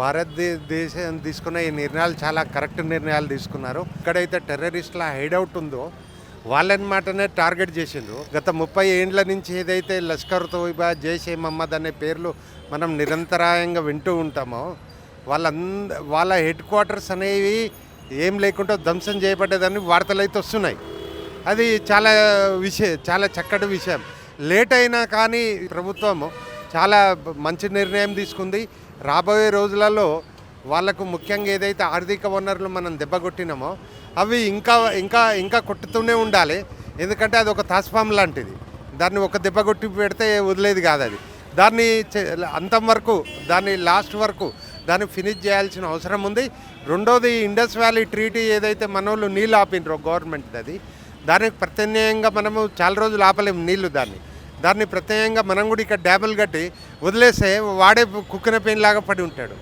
భారతదేశం తీసుకున్న ఈ నిర్ణయాలు చాలా కరెక్ట్ నిర్ణయాలు తీసుకున్నారు. ఎక్కడైతే టెర్రరిస్టుల హైడౌట్ ఉందో వాళ్ళని మాటనే టార్గెట్ చేసిండ్రు. గత ముప్పై ఏండ్ల నుంచి ఏదైతే లష్కర్ తోయిబా జైషే మహమ్మద్ అనే పేర్లు మనం నిరంతరాయంగా వింటూ ఉంటామో వాళ్ళంద వాళ్ళ హెడ్ క్వార్టర్స్ అనేవి ఏం లేకుండా ధ్వంసం చేయబడ్డదని వార్తలు అయితే వస్తున్నాయి. అది చాలా విషయం చాలా చక్కటి విషయం. లేట్ అయినా కానీ ప్రభుత్వము చాలా మంచి నిర్ణయం తీసుకుంది. రాబోయే రోజులలో వాళ్ళకు ముఖ్యంగా ఏదైతే ఆర్థిక వనరులు మనం దెబ్బగొట్టినామో అవి ఇంకా ఇంకా ఇంకా కొట్టుతూనే ఉండాలి. ఎందుకంటే అది ఒక తాస్ఫామ్ లాంటిది. దాన్ని ఒక దెబ్బ కొట్టి పెడితే వదిలేది కాదు అది. దాన్ని చే- అంతం వరకు దాన్ని లాస్ట్ వరకు దాన్ని ఫినిష్ చేయాల్సిన అవసరం ఉంది. రెండోది ఇండస్ వ్యాలీ ట్రీటీ ఏదైతే మనోళ్ళు నీళ్ళు ఆపినరో గవర్నమెంట్ అది దానికి ప్రత్యామ్నాయంగా మనము చాలా రోజులు ఆపలేము నీళ్ళు దాన్ని. దాన్ని ప్రత్యేకంగా మనం కూడా ఇక్కడ డ్యాబులు కట్టి వదిలేస్తే వాడే కుక్కిన పెయిన్ లాగా పడి ఉంటాడు.